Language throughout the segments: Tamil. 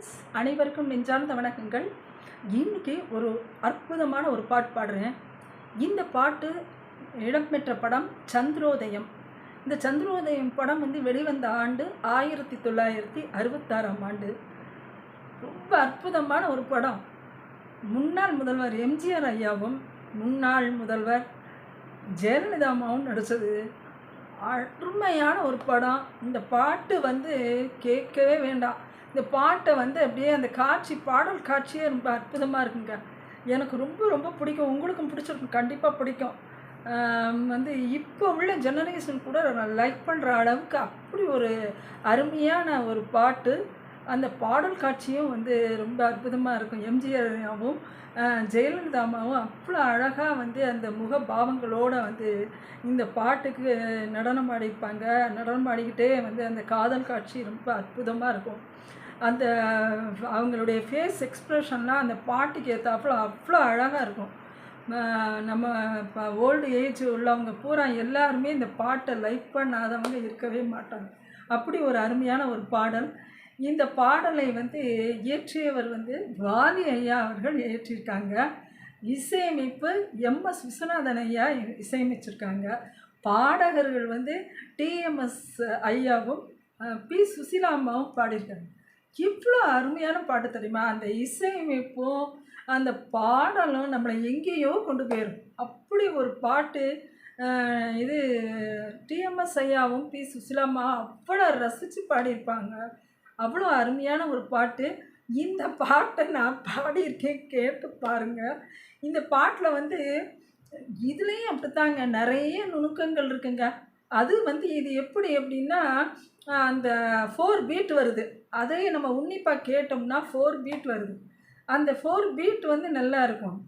ஃப்ரெண்ட்ஸ் அனைவருக்கும் நெஞ்சார்ந்த வணக்கங்கள். இன்றைக்கி ஒரு அற்புதமான ஒரு பாட்டு பாடுறேன். இந்த பாட்டு இடம்பெற்ற படம் சந்திரோதயம். இந்த சந்திரோதயம் படம் வந்து வெளிவந்த ஆண்டு ஆயிரத்தி தொள்ளாயிரத்தி அறுபத்தாறாம் ஆண்டு. ரொம்ப அற்புதமான ஒரு படம். முன்னாள் முதல்வர் எம்ஜிஆர் ஐயாவும் முன்னாள் முதல்வர் ஜெயலலிதா அம்மாவும் நடித்தது அருமையான ஒரு படம். இந்த பாட்டு வந்து கேட்கவே வேண்டாம். இந்த பாட்டை வந்து அப்படியே அந்த காட்சி பாடல் காட்சியே ரொம்ப அற்புதமாக இருக்குங்க. எனக்கு ரொம்ப ரொம்ப பிடிக்கும். உங்களுக்கும் பிடிச்சிருக்கும். கண்டிப்பாக பிடிக்கும். வந்து இப்போ உள்ள ஜெனரேஷன் கூட நான் லைக் பண்ணுற அளவுக்கு அப்படி ஒரு அருமையான ஒரு பாட்டு. அந்த பாடல் காட்சியும் வந்து ரொம்ப அற்புதமாக இருக்கும். எம்ஜிஆராவும் ஜெயலலிதா அம்மாவும் அவ்வளோ அழகாக வந்து அந்த முக பாவங்களோட வந்து இந்த பாட்டுக்கு நடனம் ஆடிப்பாங்க. நடனம் ஆடிக்கிட்டே வந்து அந்த காதல் காட்சி ரொம்ப அற்புதமாக இருக்கும். அந்த அவங்களுடைய ஃபேஸ் எக்ஸ்ப்ரெஷன்லாம் அந்த பாட்டுக்கு ஏற்றாப்புல அவ்வளோ அழகாக இருக்கும். நம்ம இப்போ ஓல்டு ஏஜ் உள்ளவங்க பூரா எல்லாருமே இந்த பாட்டை லைக் பண்ணாதவங்க இருக்கவே மாட்டாங்க. அப்படி ஒரு அருமையான ஒரு பாடல். இந்த பாடலை வந்து இயற்றியவர் வந்து வாலி ஐயா அவர்கள் இயற்றியிருக்காங்க. இசையமைப்பு எம்எஸ் விஸ்வநாதன் ஐயா இசையமைச்சிருக்காங்க. பாடகர்கள் வந்து டிஎம்எஸ் ஐயாவும் பி சுசீலா அம்மாவும் பாடியிருக்காங்க. இவ்வளோ அருமையான பாட்டு தெரியுமா? அந்த இசையமைப்பும் அந்த பாடலும் நம்மளை எங்கேயோ கொண்டு போயிடும் அப்படி ஒரு பாட்டு இது டிஎம்எஸ் ஐயாவும் பி சுசிலாம்மா அவ்வளோ ரசித்து பாடியிருப்பாங்க. அவ்வளோ அருமையான ஒரு பாட்டு. இந்த பாட்டை நான் பாடியிருக்கேன் கேட்டு பாருங்கள் இந்த பாட்டில் வந்து இதுலேயும் அப்படித்தாங்க நிறைய நுணுக்கங்கள் இருக்குங்க. அது வந்து இது எப்படி அப்படின்னா அந்த ஃபோர் பீட் வருது. அதையே நம்ம உன்னிப்பாக கேட்டோம்னா ஃபோர் பீட் வருது. அந்த ஃபோர் பீட் வந்து நல்லா இருக்கும்.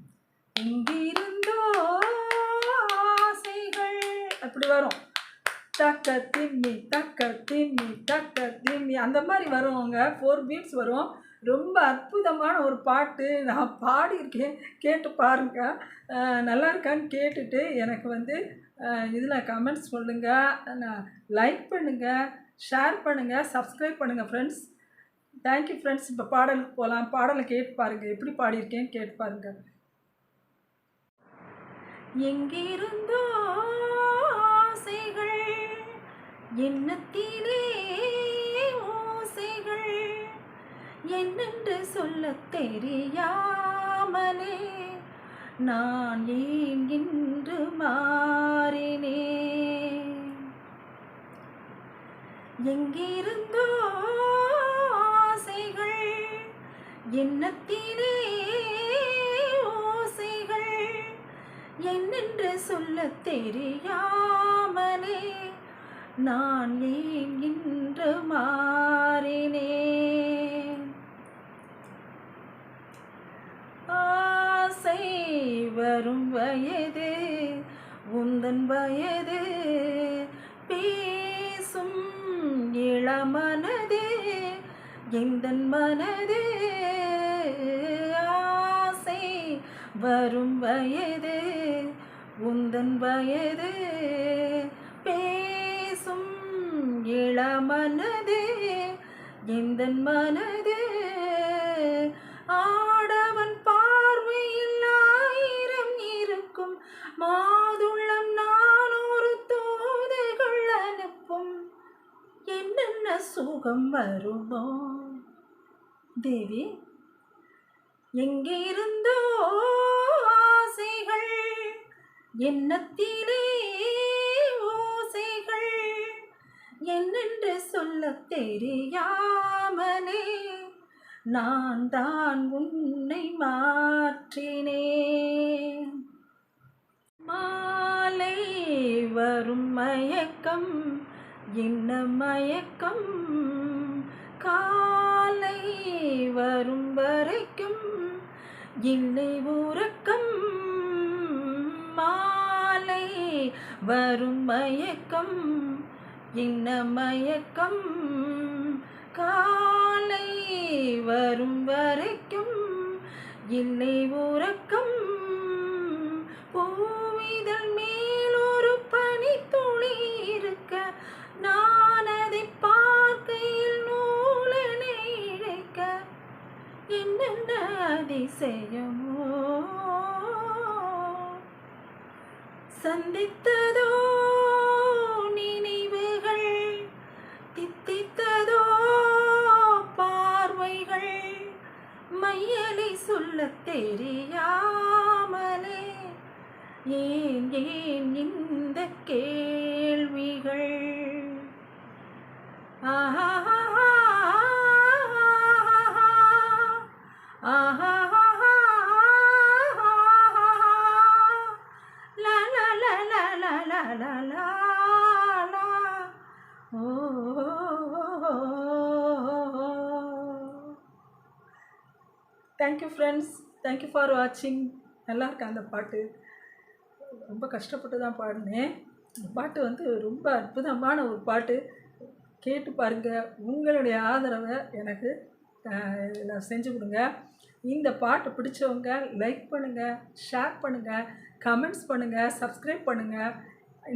இங்கிருந்தோ ஆசைகள் அப்படி வரும். தக்க திம்மி தக்க திம்மி தக்க திம்மி அந்த மாதிரி வருவாங்க ஃபோர் பீம்ஸ் வரும். ரொம்ப அற்புதமான ஒரு பாட்டு. நான் பாடியிருக்கேன். கேட்டு பாருங்க. நல்லா இருக்கான்னு கேட்டுட்டு எனக்கு வந்து இதில் கமெண்ட்ஸ் சொல்லுங்கள் நான் லைக் பண்ணுங்கள் ஷேர் பண்ணுங்கள் சப்ஸ்கிரைப் பண்ணுங்கள் ஃப்ரெண்ட்ஸ் தேங்க்யூ ஃப்ரெண்ட்ஸ் இப்போ பாடலுக்கு போகலாம் பாடலை கேட்டு பாருங்கள் எப்படி பாடியிருக்கேன்னு கேட்டு பாருங்கள் எங்கிருந்தோ ஆசைகள் எண்ணத்திலே ஓசைகள். என்னென்று சொல்ல தெரியாமலே நான் ஏன் இன்று மாறினே? எங்கிருந்தோ ஆசைகள் எண்ணத்திலே என்னென்று சொல்ல தெரியாமலே நான் ஏன் இன்று மாறினேன் ஆசை வரும் வயது உந்தன் வயது பேசும் இளமனது எந்தன் மனதே? வரும் வயது உந்தன் வயது. பேசும் இளமனது எந்தன் மனது. ஆடவன் பார்வையில் ஆயிரம் இருக்கும் மாதுள்ளம் நானூறு தோதைகள் அனுப்பும். என்னென்ன சுகம் வருமோ? தேவி எங்கே இருந்தோ? எண்ணத்திலே ஓசைகள்? என்னென்று சொல்ல தெரியாமலே நான் தான் உன்னை மாற்றினேன் மாலை வரும் மயக்கம் என்ன மயக்கம்? காலை வரும் வரைக்கும் இல்லை உறக்கம். மாலை வரும் மயக்கம் என்ன மயக்கம் காலை வரும் வரைக்கும் இல்லை உறக்கம். போ சந்தித்ததோ நினைவுகள் தித்தித்ததோ பார்வைகள் மையலை சொல்ல தெரியாமலே ஏன் ஏன் இந்த கேள்விகள்? ஆஹா thank you friends thank you for வாட்சிங் நல்லா இருக்கு அந்த பாட்டு? ரொம்ப கஷ்டப்பட்டு தான் பாடினேன் பாட்டு வந்து ரொம்ப அற்புதமான ஒரு பாட்டு. கேட்டு பாருங்கள் உங்களுடைய ஆதரவை எனக்கு இதில் செஞ்சு கொடுங்க. இந்த பாட்டு பிடிச்சவங்க லைக் பண்ணுங்கள் ஷேர் பண்ணுங்கள் கமெண்ட்ஸ் பண்ணுங்கள் சப்ஸ்கிரைப் பண்ணுங்கள்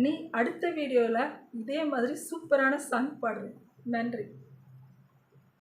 நீ அடுத்த வீடியோவில் இதே மாதிரி சூப்பரான சாங் பாடுறேன். நன்றி.